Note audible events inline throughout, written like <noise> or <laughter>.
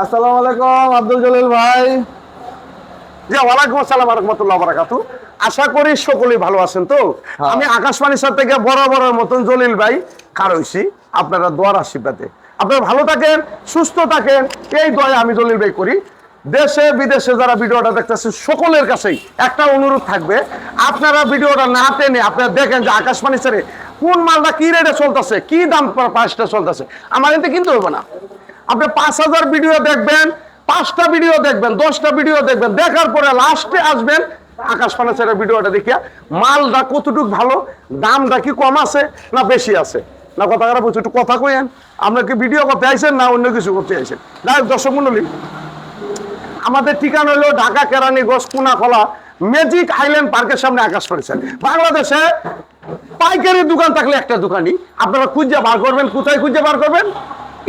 আসসালামু আলাইকুম আব্দুল জলিল ভাই। জি ওয়ালাইকুম আসসালাম রহমতুল্লাহ বারাকাতু আশা করি সকলেই ভালো আছেন তো? হ্যাঁ। আমি আকাশবাণীর সাথে থেকে বড় বড় মতন জলিল ভাই কারইছি আপনারা দোয়ার আশীর্বাদে। আপনারা ভালো থাকেন সুস্থ থাকেন এই দয়া আমি জলিল ভাই করি। দেশে বিদেশে যারা ভিডিওটা দেখতেছে সকলের কাছেই একটা অনুরোধ থাকবে। আপনারা ভিডিওটা না টেনে আপনারা দেখেন যে আকাশবাণী ছেড়ে কোন মালটা কি রেটে চলতেছে কি দাম প্রাইসটা চলতেছে। আমার এতে কিনতে হবে না। আপনি পাঁচ হাজার ভিডিও দেখবেন, পাঁচটা ভিডিও দেখবেন, দশটা ভিডিও দেখবেন, দেখার পরে লাস্টে আসবেন আকাশ ফার্নিচারের ভিডিওটা দেখিয়া মালটা কতটুক ভালো, দামটা কি কম আছে না বেশি আছে? না কথা খারাপ হচ্ছে, একটু কথা কইেন। আপনার কি ভিডিও করতে আইছেন না অন্য কিছু করতে আইছেন? যাই দর্শক মন্ডলী আমাদের ঠিকানা হলো ঢাকা কেরানি কেরানীগঞ্জ, কুনাখলা ম্যাজিক আইল্যান্ড পার্কের সামনে আকাশ পরিচার বাংলাদেশে পাইকারি দোকান থাকলে একটা দোকানই। আপনারা খুঁজে বার করবেন, কোথায় খুঁজে বার করবেন?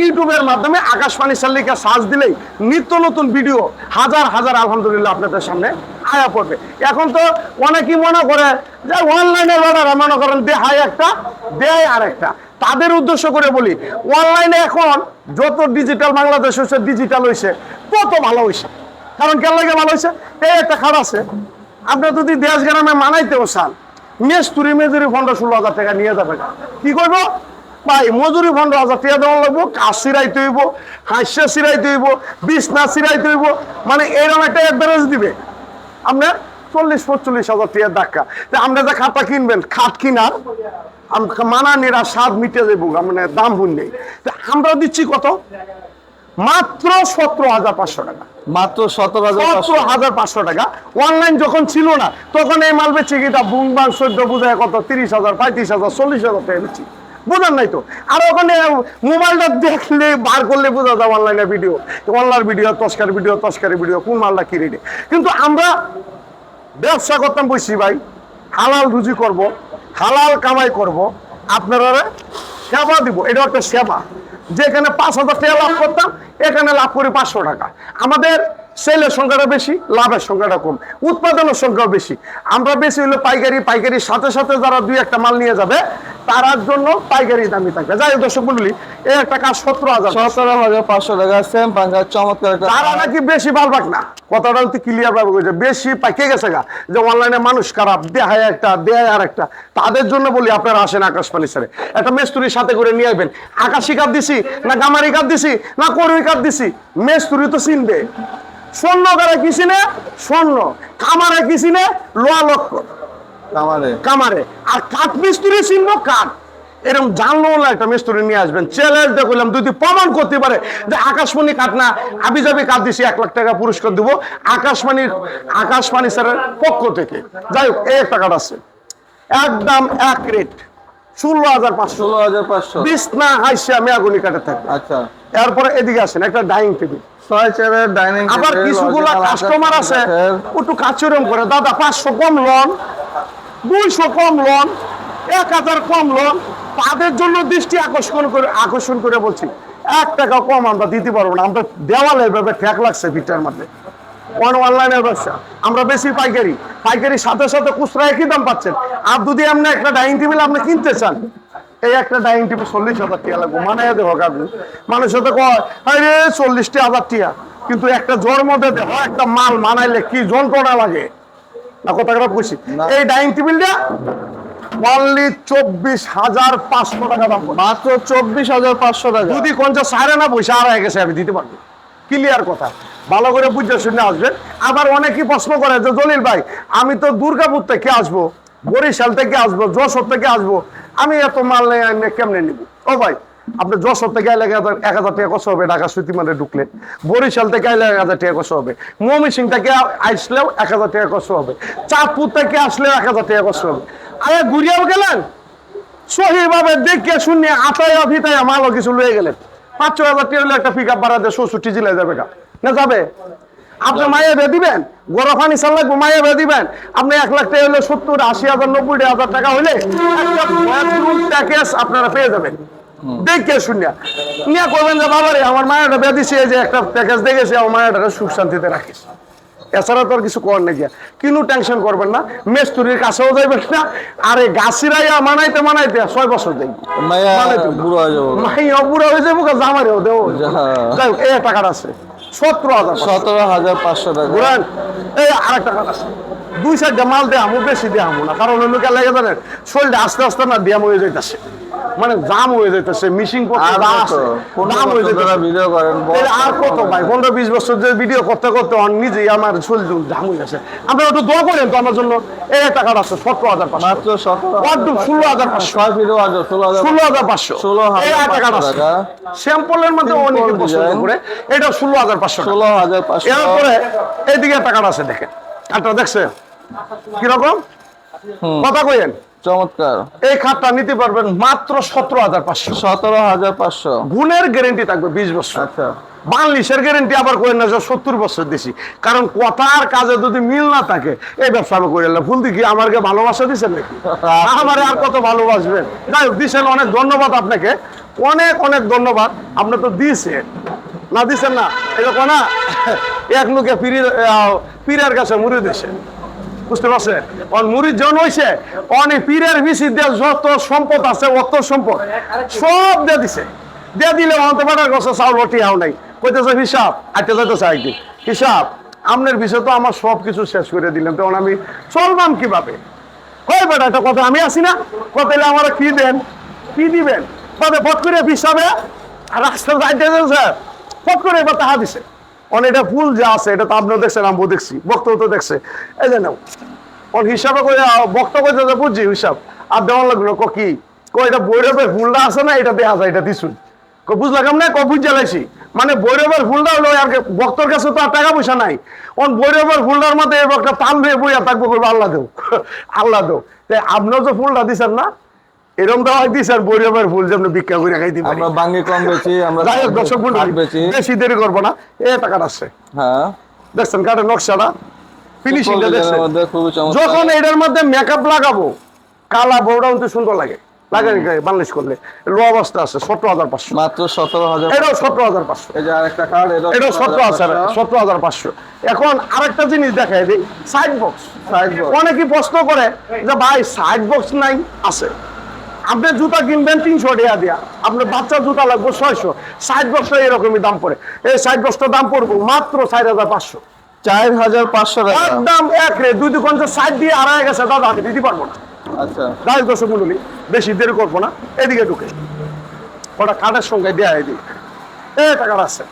ইউটিউবের মাধ্যমে আকাশবাণী সাল্লিকা সার্চ দিলেই নিত্য নতুন ভিডিও হাজার হাজার আলহামদুলিল্লাহ আপনাদের সামনে আয়া পড়বে। এখন তো অনেকেই মনে করে যে অনলাইনে অর্ডার মনে করেন দেহায় একটা দেয় আর একটা তাদের উদ্দেশ্য করে বলি, অনলাইনে এখন যত ডিজিটাল বাংলাদেশ হয়েছে ডিজিটাল হয়েছে তত ভালো হয়েছে কারণ কেন লাগে ভালো হয়েছে এই একটা খারাপ আছে। আপনি যদি দেশ গ্রামে মানাইতেও চান, মেস্তুরি মেজুরি ফন্ড ষোলো হাজার টাকা নিয়ে যাবে কি করব? ভাই মজুরি ফন্ড হাজার টাকা দেওয়া লাগবো কাজ সিরাইতে হইব হাস্য সিরাইতে হইব বিছনা সিরাইতে হইব মানে এরকম একটা অ্যাডভারেজ দিবে। আপনার চল্লিশ পঁচল্লিশ হাজার টাকার ধাক্কা। তা আমরা যে খাতা কিনবেন খাট কিনার আম- মানানিরা স্বাদ মিটে যাব মানে দাম হুন নেই। তা আমরা দিচ্ছি কত? মাত্র সতেরো হাজার পাঁচশো টাকা। মাত্র সতেরো হাজার সতেরো হাজার পাঁচশো টাকা। অনলাইন যখন ছিল না তখন এই মাল বেচে কিটা বুং বাং সদ্য বুঝায় কত? তিরিশ হাজার পঁয়ত্রিশ হাজার চল্লিশ হাজার টাকা বেচি। বোঝার নাই তো। আর ওখানে মোবাইলটা দেখলে, বার করলে বোঝা যায় অনলাইনে ভিডিও অনলাইন ভিডিও তস্কার ভিডিও তস্কারি ভিডিও কোন মালটা কি রেডি কিন্তু আমরা ব্যবসা করতাম বসি ভাই, হালাল রুজি করব, হালাল কামাই করব, আপনারা সেবা দিব। এটা একটা সেবা। যেখানে পাঁচ হাজার টাকা লাভ করতাম, এখানে লাভ করি পাঁচশো টাকা। আমাদের সেলের সংখ্যাটা বেশি, লাভের সংখ্যাটা কম। উৎপাদনের সংখ্যাও বেশি। আমরা বেশি হলো পাইকারি, পাইকারির সাথে সাথে যারা দুই একটা মাল নিয়ে যাবে তার জন্য পাইকারি দামি থাকবে। যাই দর্শক মন্ডলী এই একটা কাজ সতেরো হাজার। সতেরো হাজার পাঁচশো টাকা সেম পাঙ্খা চমৎকার তারা নাকি বেশি ভালো পাক না? কথাটা হচ্ছে ক্লিয়ার ভাবে কইছে বেশি পাইকে গেছে গা? যে অনলাইনে মানুষ খারাপ দেহায় একটা দেহায় আর একটা। তাদের জন্য বলি আপনারা আসেন আকাশবাণী স্যারে একটা মেস্তুরির সাথে করে নিয়ে আসবেন আকাশি কাপ দিছি না গামারি কাপ দিছি না করুই কাপ দিছি মেস্তুরি তো চিনবে। স্বর্ণ কারে কি চিনে? স্বর্ণ। কামারে কি চিনে? লোয়া লক্ষ্য কামারে। আর কাঠ মিস্ত্রি কাঠ। এরকম জানলো একটা মিস্ত্রি নিয়ে আসবেন। চ্যালেঞ্জ দেখলাম যদি প্রমাণ করতে পারে যে আকাশবাণী কাঠ না যাবি কাঠ দিছি এক লাখ টাকা পুরস্কার দেবো আকাশবাণীর আকাশবাণী স্যারের পক্ষ থেকে। যাই হোক এই একটা কাঠ আছে। একদম এক রেট ষোলো হাজার পাঁচশো। ষোলো হাজার পাঁচশো। বিছনা হাইসে আমি আগুনি কাঠে থাকবে। আচ্ছা। এরপরে এদিকে আসেন একটা ডাইনিং টেবিল। ছয় চেয়ারের ডাইনিং আবার কিছুগুলো কাস্টমার আছে একটু কাচুরম করে। দাদা পাঁচশো কম লন দুইশো কম লোন এক হাজার কম লোন তাদের জন্য দৃষ্টি আকর্ষণ করে আকর্ষণ করে বলছি, এক টাকা কম আমরা দিতে পারব না, আমরা দেওয়ালে এভাবে ঠেক লাগছে ভিটার মধ্যে। অন অনলাইনের ব্যবসা, আমরা বেশি পাইকারি পাইকারি সাথে সাথে খুচরা একই দাম পাচ্ছেন। আর যদি আপনি একটা ডাইনিং টেবিল আপনি কিনতে চান, এই একটা ডাইনিং টেবিল চল্লিশ হাজার টাকা লাগবে মানে দেবো কাকু। মানুষের তো কয় চল্লিশটি হাজার টাকা কিন্তু একটা জ্বর মধ্যে দেহ একটা মাল মানাইলে কি যন্ত্রণা লাগে? কথা খারাপ কইছি এই ডাইনিং টেবিলটা অনলি চব্বিশ হাজার পাঁচশো টাকা দাম মাত্র চব্বিশ হাজার পাঁচশো টাকা। যদি কঞ্চা সাড়ে না পয়সা আর গেছে আমি দিতে পারব। ক্লিয়ার কথা। ভালো করে বুঝে শুনে আসবেন। আবার অনেকেই প্রশ্ন করে যে জলিল ভাই আমি তো দুর্গাপুর থেকে আসব বরিশাল থেকে আসব যশোর থেকে আসব আমি এত মাল নেই আমি কেমনে নিব? ও ভাই আপনি যশোর থেকে আইলে এক হাজার টাকা কষ্ট হবে, ঢাকা সুতি মানে ঢুকলে। বরিশাল থেকে আইলে এক হাজার টাকা কষ্ট হবে। মমি সিং থেকে আসলেও এক হাজার টাকা কষ্ট হবে। চাঁদপুর থেকে আসলেও এক হাজার টাকা কষ্ট হবে। আরে ঘুরিয়াও গেলেন? সহিভাবে দেখে শুনে মালও কিছু লয়ে গেলেন। পাঁচ ছ হাজার টাকা হলে একটা পিক আপ ভাড়া দিয়ে যাবে না যাবে? আপনি মায়ে দিবেন? গরফানি সাল লাগবে, মায়ে দিবেন? আপনি এক লাখ টাকা হলে সত্তর, আশি হাজার, নব্বই হাজার টাকা হলে একটা প্যাকেজ আপনারা পেয়ে যাবেন। দেখে শুনিয়া। নিয়ে করবেন যে বাবারে আমার মায়েরটা বে দিছে এই যে একটা প্যাকেজ দেখেছে আমার মায়াটাকে সুখ শান্তিতে রাখিস। এছাড়া তো আর কিছু করার নেই গিয়া। কিনু টেনশন করবেন না মেস্তুরির কাছেও যাইবেন না আর এই গাছিরাইয়া মানাইতে মানাইতে ছয় বছর যাই মাইয়া তো- হয়ে যাব। জামারেও দেবো। যাই হোক এই টাকাটা আছে। সতেরো হাজার সতেরো হাজার পাঁচশো টাকা। এই আরেকটা কথা আছে। দুই সাইডটা মাল দেয় আমু বেশি দেয় আমু না। কারণ অন্য কে লাগে জানেন শরীরটা আস্তে আস্তে না দিয়াম হয়ে যাইতেছে। মানে জাম হয়ে যাইতেছে মিশিং আর কত? দাম হয়ে যাইতেছে। ভিডিও করেন আর কত ভাই? পনেরো বিশ বছর যে ভিডিও করতে করতে নিজেই আমার শরীর জাম হয়ে গেছে আপনারা একটু দোয়া করেন তো আমার জন্য। এই টাকাটা আছে সতেরো হাজার পাঁচশো। ষোলো হাজার পাঁচশো। ষোলো হাজার পাঁচশো। ষোলো হাজার টাকা। স্যাম্পলের মধ্যে Simple অনেকে পছন্দ করে। এটা ষোলো হাজার পাঁচশো ষোলো হাজার পাঁচশো। এরপরে এইদিকে টাকাটা আছে দেখেন। কাঠটা দেখছে কীরকম? কথা কইেন চমৎকার। এই খাতটা নিতে পারবেন মাত্র সতেরো হাজার পাঁচশো। সতেরো হাজার পাঁচশো। গুণের গ্যারেন্টি থাকবে বিশ বছর। আচ্ছা। বাংলিশের গ্যারেন্টি আবার করেন না সত্তর বছর দিছি। কারণ কথার কাজে যদি মিল না থাকে এই ব্যবসা আমি করে ফুল দিকে আমাকে ভালোবাসা দিচ্ছেন নাকি? আমারে আর কত ভালোবাসবেন? যাই হোক দিছেন অনেক ধন্যবাদ আপনাকে। অনেক অনেক ধন্যবাদ। আপনি তো দিয়েছেন না দিছেন না? এরকম না এক লোকে পিড়ি পীরের কাছে মুড়ে দিছে বুঝতে পারছেন? অন মুড়ির জন হয়েছে অনেক পীরের যত সম্পদ আছে, অত সম্পদ। সব দিয়ে দিছে। দিয়ে দিলে অন্ত চাউল নাই। কইতেছে, হিসাব যাইতেছে একদিন হিসাব আপনার বিষয় তো আমার সব কিছু শেষ করে দিলেন তখন আমি চলবাম কীভাবে? কই বেটা, একটা কথা আমি আছি না? কতাইলে আমার কি দেন? কি দিবেন? কবে ফট করে হিসাবে রাস্তা যাইতে, স্যার, ফট করে এবার তাহা দিছে। অন এটা ফুল যা আছে এটা তো আপনিও দেখছেন আমিও দেখছি বক্তব্য তো দেখছে। এই যে নাও ওর হিসাবে করে বক্তব্য যে বুঝছি হিসাব। আর দেওয়ার লাগল ক কি? কো এটা বৈরবের ফুলটা আছে না এটা দেওয়া যায় এটা দিছুন। কো বুঝলাম না ক বুঝ জ্বালাইছি। মানে বৈরবের ফুলটা হলো আর কি, ভক্তর কাছে তো আর টাকা পয়সা নাই। অন বৈরবের ফুলটার মধ্যে একটা তাল হয়ে বইয়া থাকব করব আল্লাহ দেও <laughs> আল্লাহ দেও তাই আপনার যে ফুলটা দিছেন না এরকম ফুল যেমন ভিক্ষা করে খাইতে পারি। আমরা বাঙ্গি কম বেচি আমরা যাই হোক দর্শক মন্ডলী, বেশি। দেরি করব না এ আছে হ্যাঁ। দেখছেন কাঠের নকশাটা? ফিনিশিংটা দেখছেন? যখন এটার মধ্যে মেকআপ লাগাবো কালা বউটা কিন্তু সুন্দর লাগে। বাংলিশ করলে। লো অবস্থা আছে সতেরো হাজার পাঁচশো। মাত্র সতেরো হাজার এটাও সতেরো হাজার পাঁচশো। এই যে আরেকটা কার্ড এটাও সতেরো হাজার সতেরো হাজার পাঁচশো। এখন আরেকটা জিনিস দেখাই দিই সাইড বক্স Side box। অনেকেই প্রশ্ন করে যে ভাই সাইড বক্স নাই আছে। আপনি জুতা কিনবেন তিনশো টাকা দিয়া। আপনার বাচ্চার জুতা লাগবে ছয়শো। ষাট বক্সটা এরকমই দাম পড়ে। এই ষাট বক্সটার দাম পড়ব মাত্র চার হাজার পাঁচশো। চার হাজার পাঁচশো একদম এক রে দুই দোকান সাইড দিয়ে আড়াই গেছে। দাদা আমি দিতে পারব না। আচ্ছা। গাছ দর্শক মন্ডলী বেশি দেরি করব না। এদিকে ঢুকে। ওটা কাঠের সঙ্গে দেয়া এদিকে। এ টাকার আছে।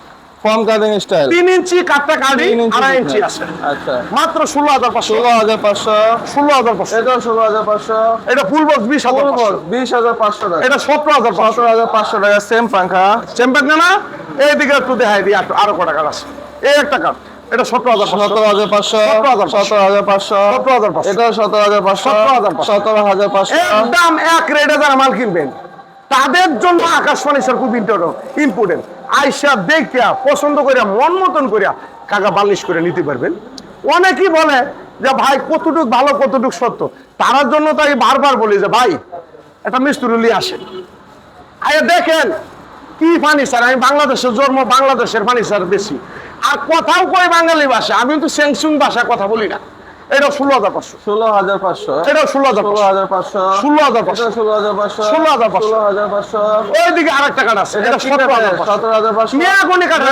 ফর্ম কাটিং স্টাইল তিন ইঞ্চি কাঠটা কাঠি তিন ইঞ্চি। আছে আচ্ছা মাত্র ষোলো হাজার পাঁচশো ষোলো হাজার পাঁচশো ষোলো হাজার পাঁচশো এটাও ষোলো হাজার পাঁচশো এটা ফুল বক্স বিশ হাজার পাঁচশো। বিশ হাজার পাঁচশো টাকা এটা সতেরো হাজার পাঁচশো সতেরো হাজার পাঁচশো টাকা সেম পাঙ্খা চেম্পাক না না এইদিকে একটু দেখাই দিই আরও কটা কাঠ আছে এই একটা কাঠ এটা সতেরো হাজার সতেরো হাজার পাঁচশো সতেরো হাজার পাঁচশো। সতেরো হাজার পাঁচশো সতেরো হাজার পাঁচশো। সতেরো হাজার পাঁচশো সতেরো হাজার পাঁচশো। সতেরো হাজার একদম এক রেটে যারা মাল কিনবেন তাদের জন্য আকাশবাণী স্যার খুব ইম্পর্টেন্ট আইসা দেখিয়া, পছন্দ করিয়া, মন মতন করিয়া কাকা বালিশ করে নিতে পারবেন। অনেকেই বলে যে, ভাই, কতটুক ভালো, কতটুক সত্য? তার জন্য তো আমি বারবার বলি যে, ভাই, একটা মিস্ত্রি লিয়ে আসে আরে দেখেন কি ফার্নিচার আমি বাংলাদেশের জন্ম, বাংলাদেশের ফার্নিচার বেশি। আর কথাও কয় বাঙালি ভাষা আমি কিন্তু স্যাংসুং ভাষা কথা বলি না। এটা ষোলো হাজার পাঁচশো ষোলো হাজার পাঁচশো এটা ষোলো হাজার ষোলো হাজার পাঁচশো ষোলো হাজার পাঁচশো ষোলো হাজার পাঁচশো ষোলো হাজার ষোলো হাজার পাঁচশো ওইদিকে আরেকটা কাঠ আছে এটা সতেরো হাজার সতেরো হাজার পাঁচশো কাঠ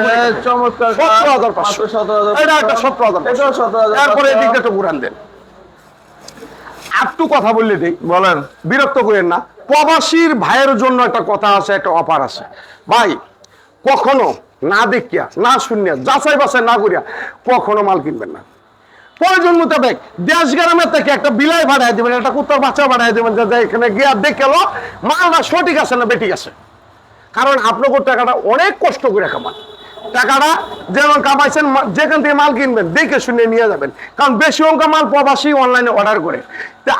হ্যাঁ, চমৎকার সতেরো হাজার পাঁচশো সতেরো হাজার এটা একটা সতেরো হাজার। এটাও সতেরো হাজার। এদিকটা একটু ঘুরান দেন একটু কথা বললে দেই বলেন বিরক্ত করেন না প্রবাসীর ভাইয়ের জন্য একটা কথা আছে একটা অফার আছে ভাই কখনো না দেখিয়া না শুনিয়া যাচাই বাছাই না করিয়া কখনো মাল কিনবেন না প্রয়োজন মোতাবেক দেশ গ্রামের থেকে একটা বিলাই ভাড়াই দেবেন, একটা কুত্তার বাচ্চা ভাড়াই দেবেন, যে এখানে গিয়া দেখে এলো মালটা সঠিক আছে না বেঠিক আছে। কারণ আপনার টাকাটা অনেক কষ্ট করে কামান টাকাটা যেমন কামাইছেন যেখান থেকে মাল কিনবেন, দেখে শুনে নিয়ে যাবেন। কারণ বেশি অঙ্ক মাল প্রবাসী অনলাইনে অর্ডার করে।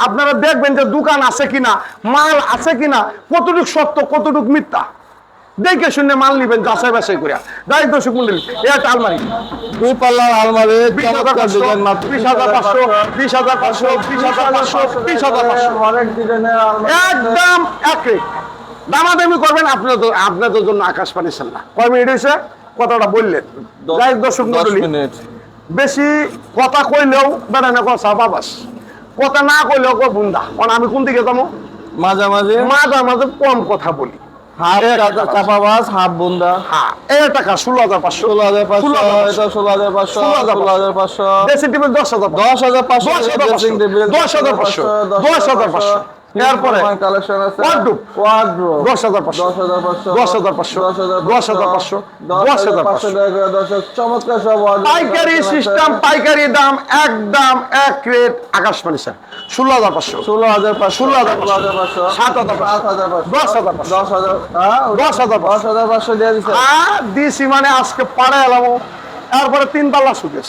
আপনারা দেখবেন যে দোকান আছে কিনা, মাল আছে কিনা, কতটুক সত্য, কতটুক মিথ্যা। দেখে শুনে মাল নিবেন যাচাই বাছাই করিয়া। দায়ী দর্শক মন্ডলী এটা আলমারি। দুই পাল্লার আলমারি বিশ হাজার পাঁচশো বিশ হাজার পাঁচশো বিশ হাজার পাঁচশো বিশ হাজার পাঁচশো বিশ হাজার পাঁচশো। একদম এক দামাদামি করবেন আপনার তো আপনাদের জন্য আকাশ পানি না কয় মিনিট হয়েছে? কথাটা বললেন। যাই দর্শক মন্ডলী বেশি কথা কইলেও বেড়া না কথা বাবাস কথা না কইলেও কো বুন্দা কারণ আমি কোন দিকে যাব? মাঝামাঝি। মাঝে মাঝে কম কথা বলি। হাফ চাপা বাস হাফ বুন্দা। হ্যাঁ। এই টাকা ষোলো হাজার পাঁচশো। ষোলো হাজার পাঁচশো 16,500 এটা ষোলো হাজার পাঁচশো 16,500 ষোলো হাজার পাঁচশো। ড্রেসিং টেবিল দশ হাজার দশ হাজার পাঁচশো। ড্রেসিং টেবিল দশ হাজার পাঁচশো। দশ হাজার পাঁচশো। এরপরে কালেকশন আছে। ওয়ার্ড্রোব পাঁচশো পাঁচশো টাকা করে দশ হাজার চমৎকার সব পাইকারি সিস্টেম পাইকারি দাম এক দাম এক রেট স্যার পাঁচশো সাত হাজার পাঁচশো। হাজার দশ হাজার দশ হাজার হ্যাঁ দশ হাজার দশ হাজার পাঁচশো দিয়ে দিচ্ছে আর দিছি মানে আজকে পাড়ে এলাম তারপরে তিন পাল্লা সুকেশ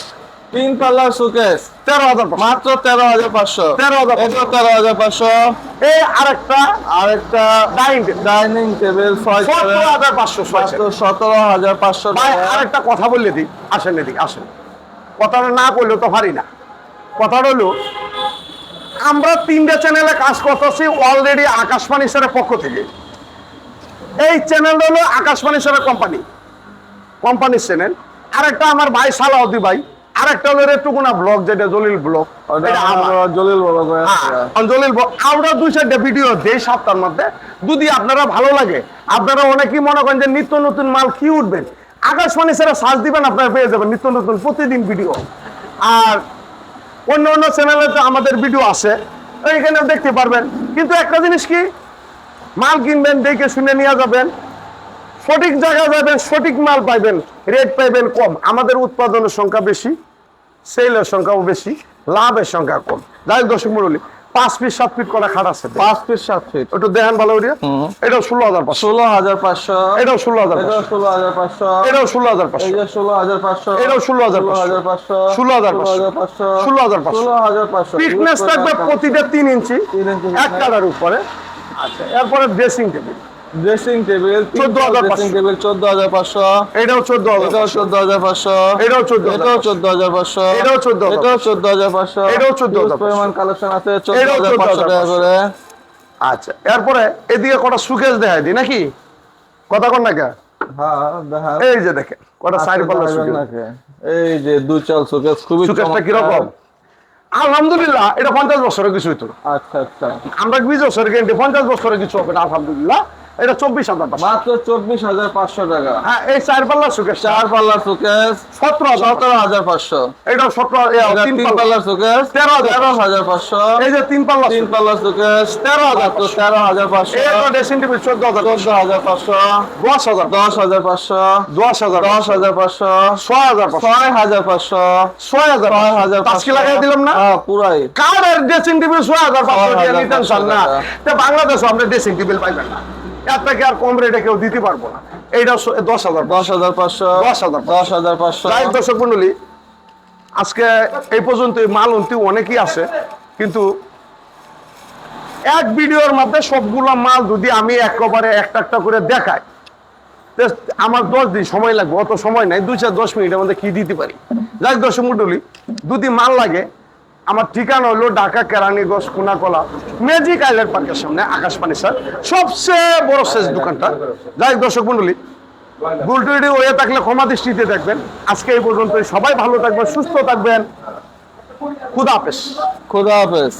তিন পাল্লার সুকেস। তেরো হাজার মাত্র তেরো হাজার পাঁচশো। তেরো হাজার। এটা তেরো হাজার পাঁচশো। এই আরেকটা। আরেকটা ডাইনিং ডাইনিং টেবিল ছয় সতেরো হাজার পাঁচশো সতেরো হাজার পাঁচশো আরেকটা কথা বললে দিই আসেন এদিক আসেন। কথাটা না করলেও তো পারি না। কথাটা হলো আমরা তিনটা চ্যানেলে কাজ করতেছি অলরেডি আকাশবাণী স্যারের পক্ষ থেকে। এই চ্যানেল হলো আকাশবাণী স্যারের কোম্পানি কোম্পানির চ্যানেল আরেকটা আমার ভাই সালাউদ্দি ভাই। আরেকটা হলো রেটুকুনা ব্লগ যেটা জলিল ব্লগ। জলিল বড় করে হ্যাঁ, অঞ্জলির ব- আমরা দুই চারটা ভিডিও দেই সপ্তাহের মধ্যে। যদি আপনারা ভালো লাগে আপনারা অনেকেই মনে করেন যে নিত্য নতুন মাল কি উঠবেন আকাশবাণী ছাড়া সার্চ দিবেন আপনারা পেয়ে যাবেন নিত্য নতুন প্রতিদিন ভিডিও আর অন্য অন্য চ্যানেলে তো আমাদের ভিডিও আছে। এখানে দেখতে পারবেন। কিন্তু একটা জিনিস কি? মাল কিনবেন দেখে শুনে নিয়ে যাবেন। সঠিক জায়গায় যাবেন সঠিক মাল পাইবেন রেট পাইবেন কম। আমাদের উৎপাদনের সংখ্যা বেশি। সেলের সংখ্যাও বেশি লাভের সংখ্যা কম যাই হোক দর্শক মুরলি পাঁচ ফিট সাত ফিট করা খাট আছে পাঁচ ফিট সাত ফিট একটু দেখেন ভালো করিয়া এটাও ষোলো হাজার পাঁচশো ষোলো হাজার পাঁচশো এটাও ষোলো হাজার এটা ষোলো হাজার পাঁচশো এটাও ষোলো হাজার পাঁচশো ষোলো হাজার পাঁচশো এটাও ষোলো হাজার পাঁচশো। হাজার পাঁচশো ষোলো হাজার পাঁচশো। ষোলো হাজার পাঁচশো। ষোলো হাজার পাঁচশো ফিটনেস থাকবে প্রতিটা তিন ইঞ্চি তিন ইঞ্চি এক কাটার উপরে আচ্ছা এরপরে dressing table dressing table 14,500 dressing table চোদ্দ হাজার পাঁচশো এটাও চোদ্দ হাজার এটাও চোদ্দ হাজার পাঁচশো এটাও 14,500 এটাও চোদ্দ হাজার পাঁচশো এটাও 14,500 এটাও চোদ্দ হাজার পাঁচশো এটাও 14,500 পরিমাণ কালেকশন আছে চোদ্দ এটাও হাজার পাঁচশো টাকা করে আচ্ছা এরপরে এদিকে কটা সুকেশ দেখাই দিই নাকি কথা কন না কে হ্যাঁ দেখা এই যে দেখেন কটা সাইড পাল্লা সুকেশ এই যে দুই চাল সুকেস খুবই সুকেশটা চমৎকার। কীরকম আলহামদুলিল্লাহ এটা পঞ্চাশ বছরের কিছু হইতো আচ্ছা আচ্ছা আমরা বিশ বছরের কিন্তু পঞ্চাশ বছরের কিছু হবে না আলহামদুলিল্লাহ এটা চব্বিশ হাজার মাত্র চব্বিশ হাজার পাঁচশো টাকা হ্যাঁ এই চার পাল্লা সুকেশ চার পাল্লার সুকেস সতেরো সতেরো হাজার পাঁচশো এটা সতেরো তিন পাল্লার সুকেস তেরো। তেরো হাজার পাঁচশো এই যে তিন পাল্লা তিন পাল্লার সুকেস তেরো হাজার তো তেরো হাজার পাঁচশো ড্রেসিং টেবিল চোদ্দ হাজার চোদ্দ হাজার পাঁচশো দশ হাজার দশ হাজার পাঁচশো দশ হাজার দশ হাজার পাঁচশো ছয় হাজার ছয় হাজার পাঁচশো ছয় হাজার ছয় হাজার পাঁচকি লাগাই দিলাম না হ্যাঁ পুরাই কারের ড্রেসিং টেবিল ছয় হাজার পাঁচশো পাঁচশো চান না টাকা। তা বাংলাদেশে আমরা ড্রেসিং টেবিল পাইবেন না থেকে আর কম রেটে কেউ দিতে পারব না। এইটা দশ হাজার দশ হাজার পাঁচশো। দশ হাজার দশ হাজার পাঁচশো। দর্শক মন্ডলী আজকে এই পর্যন্ত মাল অন্তি অনেকই আছে কিন্তু এক ভিডিওর মধ্যে সবগুলো মাল যদি আমি একেবারে একটা একটা করে দেখাই আমার দশ দিন সময় লাগবে অত সময় নাই দুই চার দশ মিনিটের মধ্যে কি দিতে পারি? যাই দর্শক মন্ডলী যদি মাল লাগে আমার ঠিকানা হলো ঢাকা কেরানীগঞ্জ কোনাকলা ম্যাজিক আইল্যান্ড পার্কের সামনে আকাশবাণী, স্যার। সবচেয়ে বড় শেষ দোকানটা। যাই দর্শক মন্ডলী গুলটুইটি ওয়ে থাকলে ক্ষমা দৃষ্টিতে দেখবেন। আজকে এই পর্যন্ত সবাই ভালো থাকবেন, সুস্থ থাকবেন। খুদা হাফেজ। খুদা হাফেজ।